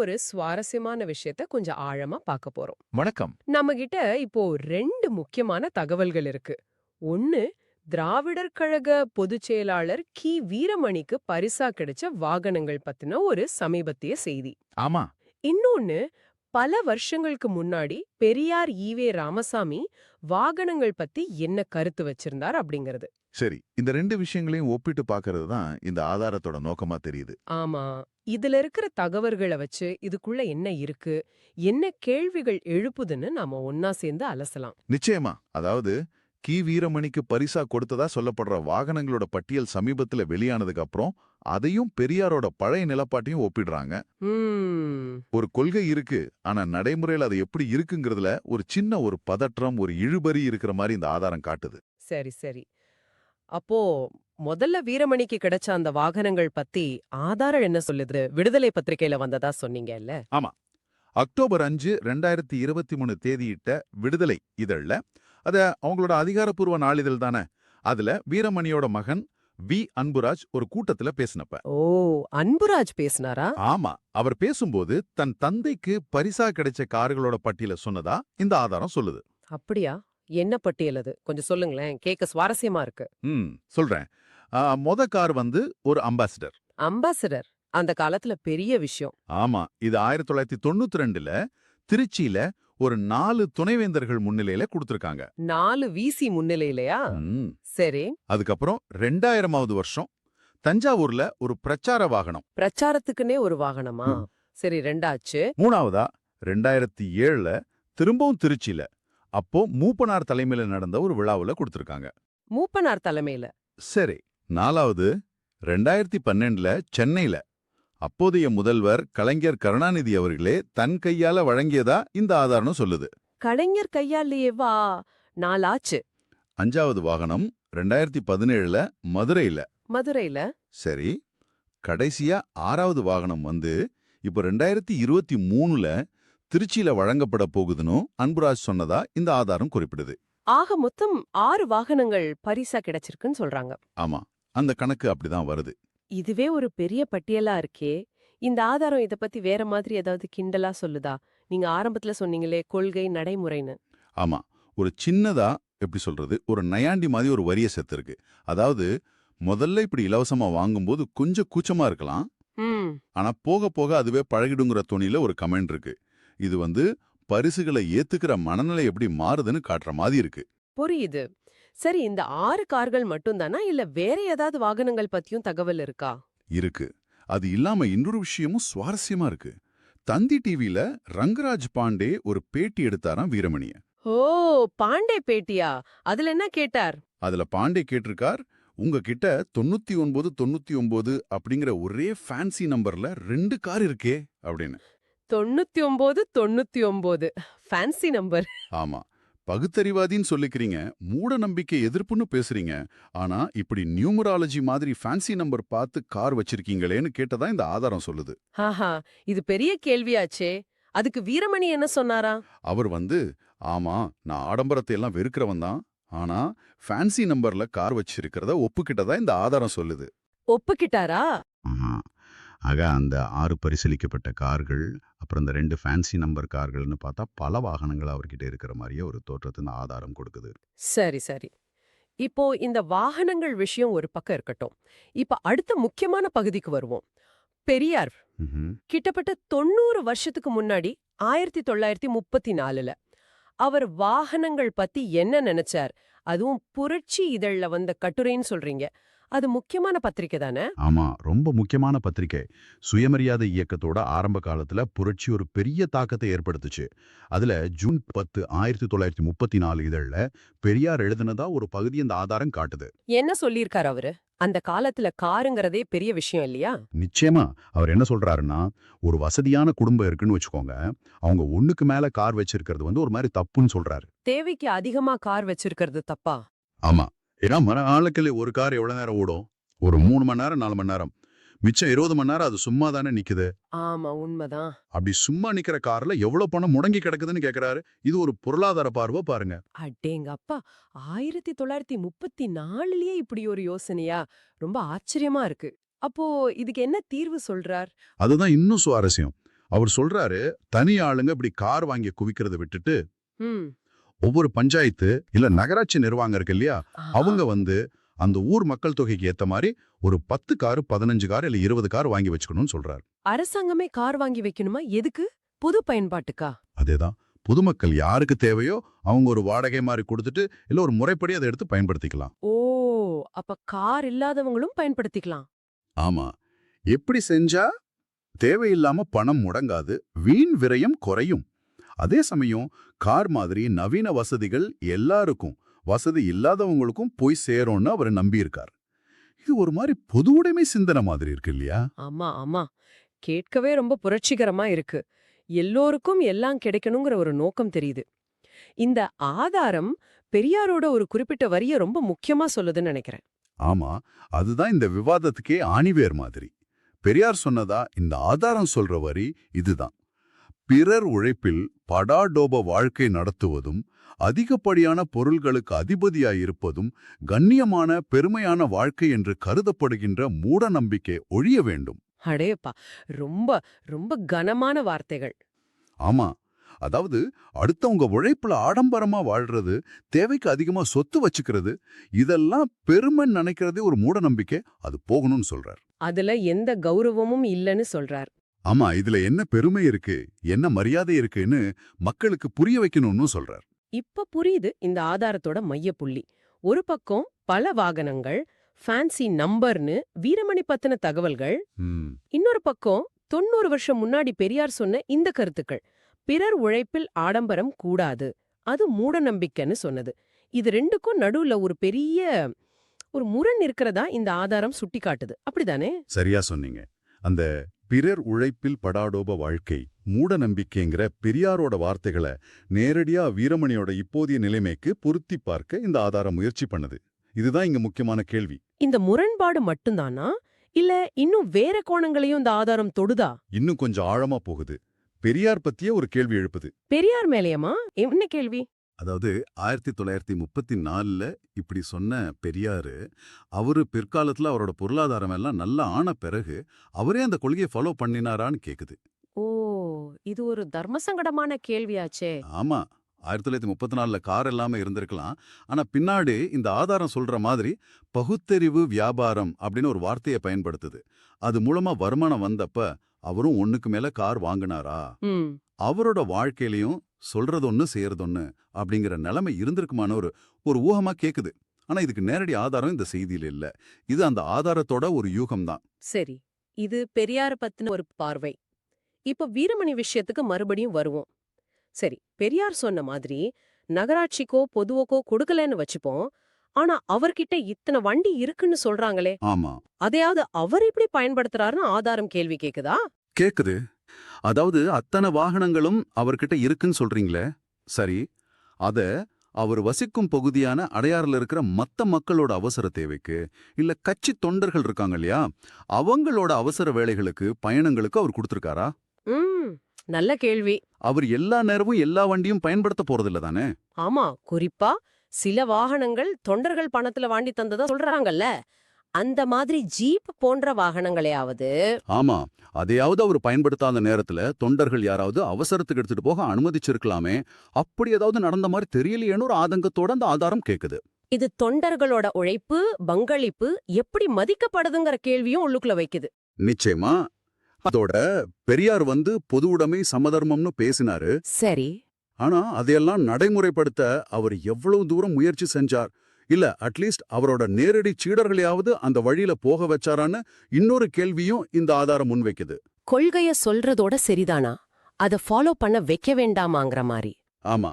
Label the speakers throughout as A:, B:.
A: ஒரு சுவாரஸ்யமான விஷயத்த கொஞ்சம் ஆழமா பார்க்க போறோம்.
B: வணக்கம்.
A: நம்ம கிட்ட இப்போ ரெண்டு முக்கியமான தகவல்கள் இருக்கு. ஒன்னு திராவிடர் கழக பொதுச் செயலாளர் கி. வீரமணிக்கு பரிசா கிடைச்ச வாகனங்கள் பத்தின ஒரு சமீபத்திய செய்தி.
B: ஆமா.
A: இன்னொன்னு பல வருஷங்களுக்கு முன்னாடி பெரியார் ஈவே ராமசாமி வாகனங்கள் பத்தி என்ன கருத்து வச்சிருந்தார் அப்படிங்கிறது.
B: சரி இந்த ரெண்டு விஷயங்களையும் ஒப்பிட்டு பார்க்கிறது தான் இந்த ஆதாரத்தோட நோக்கமா தெரியுது.
A: ஆமா. இதுல இருக்கிற தகவல்களை வச்சு இதுக்குள்ள என்ன இருக்கு என்ன கேள்விகள் எழுப்புதுன்னு நாம ஒன்னா சேர்ந்து அலசலாம்.
B: நிச்சயமா. அதாவது கி. வீரமணிக்கு பரிசா கொடுத்ததா சொல்லப்படுற வாகனங்களோட பட்டியல் சமீபத்துல வெளியானதுக்கு அப்புறம் அதையும் பெரியாரோட பழைய நிலப்பாட்டையும் ஒப்பிடுறாங்க. ஒரு கொள்கை இருக்கு ஆனா நடைமுறையில் அது எப்படி இருக்குங்கிறதுல ஒரு சின்ன ஒரு பதற்றம் ஒரு இழுபறி இருக்கிற மாதிரி இந்த ஆதாரம் காட்டுது.
A: சரி சரி. அப்போ முதல்ல வீரமணிக்கு கிடைச்ச அந்த வாகனங்கள் பத்தி ஆதாரம் என்ன சொல்லுது? விடுதலை பத்திரிக்கையில வந்ததா சொன்னீங்கல்ல
B: அக்டோபர் அஞ்சு ரெண்டாயிரத்தி இருபத்தி மூணு தேதியிட்ட விடுதலை இதழ்ல. அத அவங்களோட அதிகாரப்பூர்வ நாளிதழ் தானே. அதுல வீரமணியோட மகன் வி. அன்புராஜ் ஒரு கூட்டத்துல பேசினப்ப.
A: ஓ அன்புராஜ் பேசினாரா?
B: ஆமா. அவர் பேசும்போது தன் தந்தைக்கு பரிசா கிடைச்ச கார்களோட பட்டியல சொன்னதா இந்த ஆதாரம் சொல்லுது.
A: அப்படியா? என்ன பட்டியல் அது? கொஞ்சம் சொல்லுங்களேன். கேட்க சுவாரஸ்யமா இருக்கு.
B: ம் சொல்றேன். மொத கார் வந்து ஒரு அம்பாசிடர்.
A: அம்பாசிடர்? அந்த காலத்துல பெரிய விஷயம்.
B: ஆமா இது ஆயிரத்தி தொள்ளாயிரத்தி தொண்ணூத்தி ரெண்டுல திருச்சியில ஒரு நாலு துணைவேந்தர்கள் முன்னிலையில கொடுத்திருக்காங்க.
A: நாலு விசி முன்னிலையிலயா. சரி.
B: அதுக்கப்புறம் ரெண்டாயிரமாவது வருஷம் தஞ்சாவூர்ல ஒரு பிரச்சார வாகனம்.
A: பிரச்சாரத்துக்குன்னே ஒரு வாகனமா. சரி ரெண்டாச்சு.
B: மூணாவதா? ரெண்டாயிரத்தி ஏழுல திரும்பவும் திருச்சியில. அப்போ மூப்பனார் தலைமையில நடந்த ஒரு விழாவுல கொடுத்திருக்காங்க.
A: மூப்பனார் தலைமையில?
B: சரி நாலாவது ரெண்டாயிரத்தி பன்னெண்டுல சென்னையில அப்போதைய முதல்வர் கலைஞர் கருணாநிதி அவர்களே தன் கையால வழங்கியதா இந்த ஆதாரம் சொல்லுது.
A: கலைஞர் கையாலேயே வா நாலாச்சு
B: அஞ்சாவது வாகனம் ரெண்டாயிரத்தி பதினேழுல மதுரையில.
A: மதுரையில?
B: சரி கடைசியா ஆறாவது வாகனம் வந்து இப்போ ரெண்டாயிரத்தி இருபத்தி மூணுல திருச்சியில வழங்கப்பட போகுதுன்னு அன்புராஜ் சொன்னதா இந்த ஆதாரம் குறிப்பிடுது.
A: ஆக மொத்தம் ஆறு வாகனங்கள் பரிசா கிடைச்சிருக்குன்னு சொல்றாங்க.
B: ஆமா அந்த கணக்கு அப்படிதான் வருது.
A: இதுவே ஒரு பெரிய பட்டியலா இருக்கே. இந்த ஆதாரம் இத பத்தி வேற மாதிரி ஏதாவது கிண்டலா சொல்லுதா? நீங்க ஆரம்பத்துல சொன்னீங்களே கொள்கை நடைமுறைன்னு.
B: ஆமா ஒரு சின்னதா எப்படி சொல்றது ஒரு நயாண்டி மாதிரி ஒரு வரிய செத்து இருக்கு. அதாவது முதல்ல இப்படி இலவசமா வாங்கும்போது கொஞ்சம் கூச்சமா இருக்கலாம். ஆனா போக போக அதுவே பழகிடுங்கிற துணியில ஒரு கமெண்ட் இருக்கு. இது வந்து பரிசுகளை ஏத்துக்கிற மனநிலை எப்படி மாறுதுன்னு காட்டுற மாதிரி இருக்கு.
A: புரியுது. சரி இந்த ஆறு கார்கள் மட்டும்தானா? இல்ல வேற ஏதாவது வாகனங்கள் பத்தியும் தகவல் இருக்கா?
B: இருக்கு. அது இல்லாம இன்னொரு விஷயமும் சுவாரஸ்யமா இருக்கு. தந்தி டிவில ரங்கராஜ் பாண்டே ஒரு பேட்டி எடுத்தாராம் வீரமணிய.
A: ஓ பாண்டே பேட்டியா? அதுல என்ன கேட்டார்?
B: அதுல பாண்டே கேட்டிருக்கார் உங்ககிட்ட தொண்ணூத்தி ஒன்பது தொண்ணூத்தி ஒன்பது அப்படிங்கிற ஒரே ஃபேன்சி நம்பர்ல ரெண்டு கார் இருக்கே அப்படின்னு.
A: தொண்ணூத்தி ஒன்பது தொண்ணூத்தி ஒன்பது ஃபேன்சி நம்பர்
B: ஆமா. பகுத்தறிவாதின்னு சொல்லிக்கிறீங்க. மூட நம்பிக்கை எதிர்ப்புன்னு பேசுறீங்க. ஆனா இப்படி நியூமராலஜி மாதிரி ஃபேன்சி நம்பர் பார்த்து கார் வச்சிருக்கீங்களேன்னு கேட்டதா இந்த ஆதாரம் சொல்லுது.
A: ஆஹா இது பெரிய கேள்வியாச்சே. அதுக்கு வீரமணி என்ன சொன்னாரா?
B: அவர் வந்து ஆமா நான் ஆடம்பரத்தை எல்லாம் வெறுக்கிறவன் தான். ஆனா ஃபேன்சி நம்பர்ல கார் வச்சிருக்கிறத ஒப்புக்கிட்டதா இந்த ஆதாரம் சொல்லுது.
A: ஒப்புக்கிட்டாரா?
B: ஆக அந்த ஆறு பரிசீலிக்கப்பட்ட கார்கள் அப்புறம் இந்த ரெண்டு ஃபேன்சி நம்பர் கார்கள்னு பார்த்தா பல வாகனங்கள் அவர்கிட்ட இருக்கிற மாதிரியே ஒரு தோற்றத்தை இந்த ஆதாரம் கொடுக்குது.
A: சரி சரி. இப்போ இந்த வாகனங்கள் விஷயம் ஒரு பக்கம் இருக்கட்டும். இப்ப அடுத்த முக்கியமான பகுதிக்கு வருவோம். பெரியார்
B: ம்ஹும்.
A: கிட்டத்தட்ட தொண்ணூறு வருஷத்துக்கு முன்னாடி ஆயிரத்தி தொள்ளாயிரத்தி முப்பத்தி நாலுல அவர் வாகனங்கள் பத்தி என்ன நினைச்சார்? அதுவும் புரட்சி இதழ்ல வந்த கட்டுரைன்னு சொல்றீங்க. அது முக்கியமான பத்திரிக்கை தானே?
B: ஆமா ரொம்ப முக்கியமான பத்திரிகை சுயமரியாதை இயக்கத்தோட ஆரம்ப காலத்துல புரட்சி ஒரு பெரிய தாக்கத்தை ஏற்படுத்துச்சு. அதுல ஜூன் பத்து ஆயிரத்தி தொள்ளாயிரத்தி முப்பத்தி நாலு இதழ்ல பெரியார் எழுதினதா ஒரு பகுதி இந்த ஆதாரம் காட்டுது.
A: என்ன சொல்லியிருக்காரு அவரு? அந்த காலத்துல காருங்கிறதே பெரிய விஷயம் இல்லையா?
B: நிச்சயமா. அவர் என்ன சொல்றாருன்னா ஒரு வசதியான குடும்பம் இருக்குன்னு வச்சுக்கோங்க அவங்க ஒண்ணுக்கு மேல கார் வச்சிருக்கிறது வந்து ஒரு மாதிரி தப்புன்னு சொல்றாரு.
A: தேவைக்கு அதிகமா கார் வச்சிருக்கிறது தப்பா?
B: ஆமா. ஏன்னா மர ஆளுக்கள் ஒரு கார் எவ்வளவு நேரம் ஓடும்? ஒரு மூணு மணி நேரம் நாலு மணி நேரம். மிச்சம் இருபது மணி நேரம் அது சும்மா தானே நிக்குது?
A: ஆமா உண்மைதான்.
B: அப்படி சும்மா நிக்கிற கார்ல எவ்வளவு பணம் முடங்கி கிடக்குதுன்னு கேக்குறாரு. இது ஒரு பொருளாதார பார்வை பாருங்க.
A: அடேங்க அப்பா ஆயிரத்தி தொள்ளாயிரத்தி முப்பத்தி நாலுலயே இப்படி ஒரு யோசனையா? ரொம்ப ஆச்சரியமா இருக்கு. அப்போ இதுக்கு என்ன தீர்வு சொல்றார்?
B: அதுதான் இன்னும் சுவாரஸ்யம். அவர் சொல்றாரு தனி ஆளுங்க இப்படி கார் வாங்கி குவிக்கிறத விட்டுட்டு ஒவ்வொரு பஞ்சாயத்து இல்ல நகராட்சி நிர்வாகம் இருக்கு இல்லையா? அவங்க வந்து அந்த ஊர் மக்கள் தொகைக்கு ஏத்த மாதிரி ஒரு பத்து கார் பதினஞ்சு கார் இல்ல இருபது கார் வாங்கி வச்சுக்கணும்னு சொல்றாரு.
A: அரசாங்கமே கார் வாங்கி வைக்கணுமா? எதுக்கு? பொது பயன்பாட்டுக்கா?
B: அதேதான். பொதுமக்கள் யாருக்கு தேவையோ அவங்க ஒரு வாடகை மாதிரி கொடுத்துட்டு இல்ல ஒரு முறைப்படி அதை எடுத்து பயன்படுத்திக்கலாம்.
A: ஓ அப்ப கார் இல்லாதவங்களும் பயன்படுத்திக்கலாம்.
B: ஆமா. எப்படி செஞ்சா? தேவையில்லாம பணம் முடங்காது வீண் விரயம் குறையும். அதே சமயம் கார் மாதிரி நவீன வசதிகள் எல்லாருக்கும் வசதி இல்லாதவங்களுக்கும் போய் சேரும்னு அவர் நம்பியிருக்கார். இது ஒரு மாதிரி பொது உடைமை சிந்தனை மாதிரி இருக்கு இல்லையா?
A: ஆமா ஆமா. கேட்கவே ரொம்ப புரட்சிகரமா இருக்கு. எல்லோருக்கும் எல்லாம் கிடைக்கணுங்கிற ஒரு நோக்கம் தெரியுது. இந்த ஆதாரம் பெரியாரோட ஒரு குறிப்பிட்ட வரிய ரொம்ப முக்கியமா சொல்லுதுன்னு நினைக்கிறேன்.
B: ஆமா அதுதான் இந்த விவாதத்துக்கே ஆணிவேர் மாதிரி. பெரியார் சொன்னதா இந்த ஆதாரம் சொல்ற வரி இதுதான். பிறர் உழைப்பில் படாடோப வாழ்க்கை நடத்துவதும் அதிகப்படியான பொருள்களுக்கு அதிபதியாயிருப்பதும் கண்ணியமான பெருமையான வாழ்க்கை என்று கருதப்படுகின்ற மூட நம்பிக்கை ஒழிய வேண்டும்.
A: அடேப்பா! ரொம்ப ரொம்ப கனமான வார்த்தைகள்.
B: ஆமா. அதாவது அடுத்தவங்க உழைப்புல ஆடம்பரமா வாழ்றது தேவைக்கு அதிகமா சொத்து வச்சுக்கிறது இதெல்லாம் பெருமைன்னு நினைக்கிறதே ஒரு மூட நம்பிக்கை அது போகணும்னு சொல்றார்.
A: அதுல எந்த கௌரவமும் இல்லைன்னு சொல்றார்.
B: ஆமா இதுல என்ன பெருமை இருக்கு என்ன மரியாதை இருக்குன்னு மக்களுக்கு புரிய வைக்கணும்னு சொல்றார்.
A: இப்ப புரியுது இந்த ஆதாரத்தோட மையப்புள்ளி. ஒரு பக்கம் பல வாகனங்கள் ஃபேன்சி நம்பர்னு வீரமணி பத்தின தகவல்கள் இன்னொரு பக்கம் தொண்ணூறு வருஷம் முன்னாடி பெரியார் சொன்ன இந்த கருத்துக்கள். பிறர் உழைப்பில் ஆடம்பரம் கூடாது அது மூட நம்பிக்கைன்னு சொன்னது. இது ரெண்டுக்கும் நடுவுல ஒரு பெரிய ஒரு முரண் இருக்கிறதா இந்த ஆதாரம் சுட்டி காட்டுது அப்படிதானே?
B: சரியா சொன்னீங்க. அந்த பிறர் உழைப்பில் படாடோப வாழ்க்கை மூட நம்பிக்கைங்கிற பெரியாரோட வார்த்தைகளை நேரடியா வீரமணியோட இப்போதைய நிலைமைக்கு பொருத்தி பார்க்க இந்த ஆதாரம் முயற்சி பண்ணுது. இதுதான் இங்க முக்கியமான கேள்வி.
A: இந்த முரண்பாடு மட்டும்தானா? இல்ல இன்னும் வேற கோணங்களையும் இந்த ஆதாரம் தொடுதா?
B: இன்னும் கொஞ்சம் ஆழமா போகுது. பெரியார் பத்தியே ஒரு கேள்வி எழுப்புது.
A: பெரியார் மேலேயமா? என்ன கேள்வி?
B: அதாவது ஆயிரத்தி தொள்ளாயிரத்தி முப்பத்தி நாலுல இப்படி சொன்ன பெரியாரு அவரு பிற்காலத்துல அவரோட பொருளாதாரம் எல்லாம் நல்லா ஆன பிறகு அவரே அந்த கொள்கையை ஃபாலோ பண்ணினாரான்னு கேக்குது.
A: ஓ இது ஒரு தர்மசங்கடமான கேள்வியாச்சே.
B: ஆமா ஆயிரத்தி தொள்ளாயிரத்தி முப்பத்தி நாலுல கார் இல்லாம இருந்திருக்கலாம். ஆனா பின்னாடி இந்த ஆதாரம் சொல்ற மாதிரி பகுத்தறிவு வியாபாரம் அப்படின்னு ஒரு வார்த்தையை பயன்படுத்துது. அது மூலமா வருமானம் வந்தப்ப அவரும் ஒண்ணுக்கு மேல கார் வாங்கினாரா? அவரோட வாழ்க்கையிலயும் சொல்றது ஒண்ணு செய்யறது ஒண்ணு அப்படிங்கிற நிலைமை இருந்திருக்குமான ஒரு ஒரு ஊகமா கேக்குது. ஆனா இதுக்கு நேரடி ஆதாரம் இந்த செய்தியில இல்ல. இது அந்த ஆதாரத்தோட ஒரு யூகம்தான்.
A: சரி. இது பெரியார பத்தின ஒரு பார்வை. இப்ப வீரமணி விஷயத்துக்கு மறுபடியும் வருவோம். சரி பெரியார் சொன்ன மாதிரி நகராட்சிக்கோ பொதுவுக்கோ கொடுக்கலன்னு வச்சுப்போம். ஆனா அவர்கிட்ட இத்தனை வண்டி இருக்குன்னு சொல்றாங்களே.
B: ஆமா.
A: அதையாவது அவர் எப்படி பயன்படுத்துறாருன்னு ஆதாரம் கேள்வி கேக்குதா?
B: கேக்குது. அதாவது அத்தனை வாகனங்களும் அவர்கிட்ட இருக்குன்னு சொல்றீங்களே? சரி. அத அவர் வசிக்கும் பகுதியான அடையாறுல இருக்கிற மத்த மக்களோட அவசர தேவைக்கு இல்ல கட்சி தொண்டர்கள் இருக்காங்க இல்லையா அவங்களோட அவசர வேலைகளுக்கு பயணங்களுக்கு அவர் கொடுத்திருக்காரா?
A: நல்ல கேள்வி.
B: அவர் எல்லா நேரமும் எல்லா வண்டியும் பயன்படுத்த போறதில்ல தானே?
A: ஆமா குறிப்பா சில வாகனங்கள் தொண்டர்கள் பணத்துல வாண்டி தந்ததா சொல்றாங்கல்ல. அந்த மாதிரி ஜீப் போன்ற வாகனங்களையாவது
B: ஆமா அதையாவது அவர் பயன்படுத்தாத நேரத்துல தொண்டர்கள் யாராவது அவசரத்துக்கு எடுத்துட்டு போக அனுமதிச்சிருக்கலாமே. அப்படி ஏதாவது நடந்த மாதிரி தெரியலையேன்னு ஒரு ஆதங்கத்தோட அந்த ஆதாரம் கேக்குது.
A: இது தொண்டர்களோட உழைப்பு பங்களிப்பு எப்படி மதிக்கப்படுதுங்கிற கேள்வியும் உள்ளுக்குள்ள வைக்குது.
B: நிச்சயமா. அதோட பெரியார் வந்து பொது உடைமை சமதர்மம்னு பேசினாரு.
A: சரி.
B: ஆனா அதையெல்லாம் நடைமுறைப்படுத்த அவர் எவ்வளவு தூரம் முயற்சி செஞ்சார் இல்ல அட்லீஸ்ட் அவரோட நேரடி சீடர்களையாவது அந்த வழியில போக வச்சாரான்னு இன்னொரு கேள்வியும் இந்த ஆதாரம் முன்வைக்குது
A: கொள்கைய சொல்றதோட சரிதானா? அத ஃபாலோ பண்ண வைக்க வேண்டாமாங்கிற மாதிரி
B: ஆமா.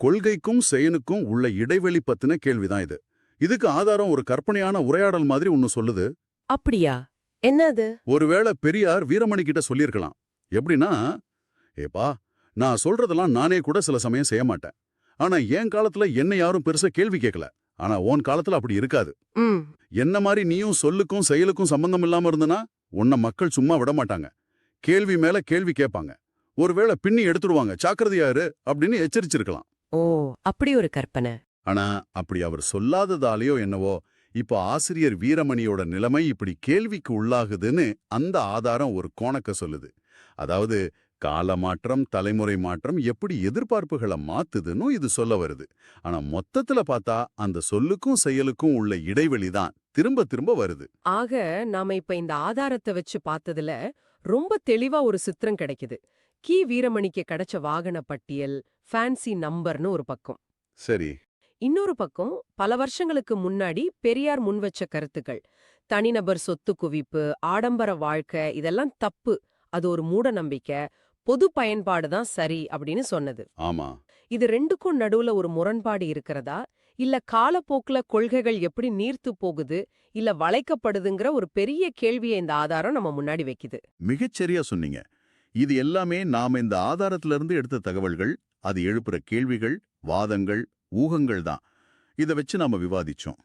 B: கொள்கைக்கும் செயனுக்கும் உள்ள இடைவெளி பத்தின கேள்விதான் இது. இதுக்கு ஆதாரம் ஒரு கற்பனையான உரையாடல் மாதிரி ஒன்னு சொல்லுது.
A: அப்படியா? என்னது?
B: ஒருவேளை பெரியார் வீரமணி கிட்ட சொல்லியிருக்கலாம். எப்படின்னா ஏப்பா நான் சொல்றதெல்லாம் நானே கூட சில சமயம் செய்ய மாட்டேன். ஆனா என் காலத்துல என்ன யாரும் பெருசா கேள்வி கேட்கல ஆனா உன் காலத்துல அப்படி இருக்காது. என்ன மாதிரி நீயும் சொல்லுக்கும் செயலுக்கும் சம்பந்தம் இல்லாம இருந்தனா உன்னை மக்கள் சும்மா விட மாட்டாங்க. கேள்வி மேல கேள்வி கேட்பாங்க. ஒருவேளை பின்னி எடுத்துடுவாங்க. ஜாக்கிரதையாரு அப்படின்னு எச்சரிச்சிருக்கலாம்.
A: ஓ அப்படி ஒரு கற்பனை.
B: ஆனா அப்படி அவர் சொல்லாததாலேயோ என்னவோ இப்ப ஆசிரியர் வீரமணியோட நிலைமை இப்படி கேள்விக்கு உள்ளாகுதுன்னு அந்த ஆதாரம் ஒரு கோணக்க சொல்லுது. அதாவது கால மாற்றம் தலைமுறை மாற்றம் எப்படி எதிர்பார்ப்புகளை மாத்துதுன்னு இது சொல்ல வருது. ஆனா மொத்தத்துல பார்த்தா அந்த சொல்லுக்கும் செயலுக்கும் உள்ள இடைவெளி தான் திரும்ப திரும்ப வருது.
A: ஆக நாம இப்ப இந்த ஆதாரத்தை வச்சு பார்த்ததுல ரொம்ப தெளிவா ஒரு சித்திரம் கிடைக்குது. கி. வீரமணிக்கு கிடைச்ச வாகன பட்டியல் ஃபேன்சி நம்பர்னு ஒரு பக்கம்.
B: சரி.
A: இன்னொரு பக்கம் பல வருஷங்களுக்கு முன்னாடி பெரியார் முன்வச்ச கருத்துக்கள். தனிநபர் சொத்து குவிப்பு ஆடம்பர வாழ்க்கை இதெல்லாம் தப்பு. அது ஒரு மூட நம்பிக்கை. பொது பயன்பாடு தான் சரி அப்படின்னு சொன்னது.
B: ஆமா.
A: இது ரெண்டுக்கும் நடுவுல ஒரு முரண்பாடு இருக்கிறதா? இல்ல காலப்போக்குல கொள்கைகள் எப்படி நீர்த்து போகுது? இல்ல வளைக்கப்படுதுங்கிற ஒரு பெரிய கேள்வியை இந்த ஆதாரம் நம்ம முன்னாடி வைக்குது.
B: மிகச்சரியா சொன்னீங்க. இது எல்லாமே நாம இந்த ஆதாரத்துல இருந்து எடுத்த தகவல்கள் அது எழுப்புற கேள்விகள் வாதங்கள் ஊகங்கள் தான். இத வச்சு நாம விவாதிச்சோம்.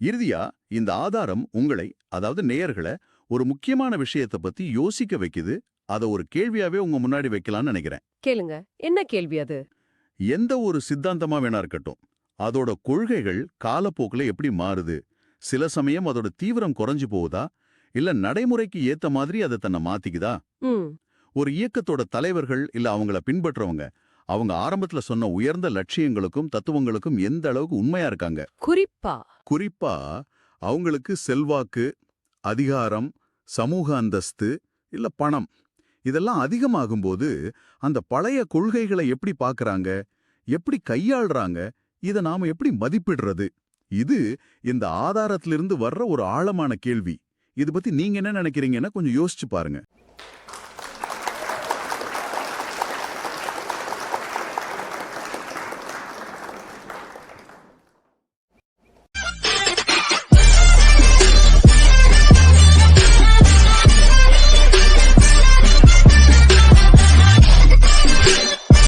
B: இறுதியா இந்த ஆதாரம் உங்களை அதாவது நேயர்களை ஒரு முக்கியமான விஷயத்தை பத்தி யோசிக்க வைக்குது அத ஒரு கேள்வியாவே உங்க முன்னாடி வைக்கலாம்னு நினைக்கிறேன்.
A: கேளுங்க. என்ன கேள்வி அது?
B: எந்த ஒரு சித்தாந்தமா வேணா இருக்கட்டும். அதோட கொள்கைகள் காலப்போக்குல எப்படி மாறுது? சில சமயம் அதோட தீவிரம் குறைஞ்சு போகுதா? இல்ல நடைமுறைக்கு ஏத்த மாதிரி அதை தன்னை மாத்திக்குதா? ஒரு இயக்கத்தோட தலைவர்கள் இல்ல அவங்கள பின்பற்றவங்க அவங்க ஆரம்பத்துல சொன்ன உயர்ந்த லட்சியங்களுக்கும் தத்துவங்களுக்கும் எந்த அளவுக்கு உண்மையா இருக்காங்க?
A: குறிப்பா.
B: குறிப்பா அவங்களுக்கு செல்வாக்கு அதிகாரம் சமூக அந்தஸ்து இல்ல பணம். இதெல்லாம் அதிகமாகும்போது அந்த பழைய கொள்கைகளை எப்படி பார்க்கறாங்க எப்படி கையாள்றாங்க? இத நாம எப்படி மதிப்பிடுறது? இது இந்த ஆதாரத்திலிருந்து வர்ற ஒரு ஆழமான கேள்வி. இது பத்தி நீங்க என்ன நினைக்கிறீங்கன்னு கொஞ்சம் யோசிச்சு பாருங்க.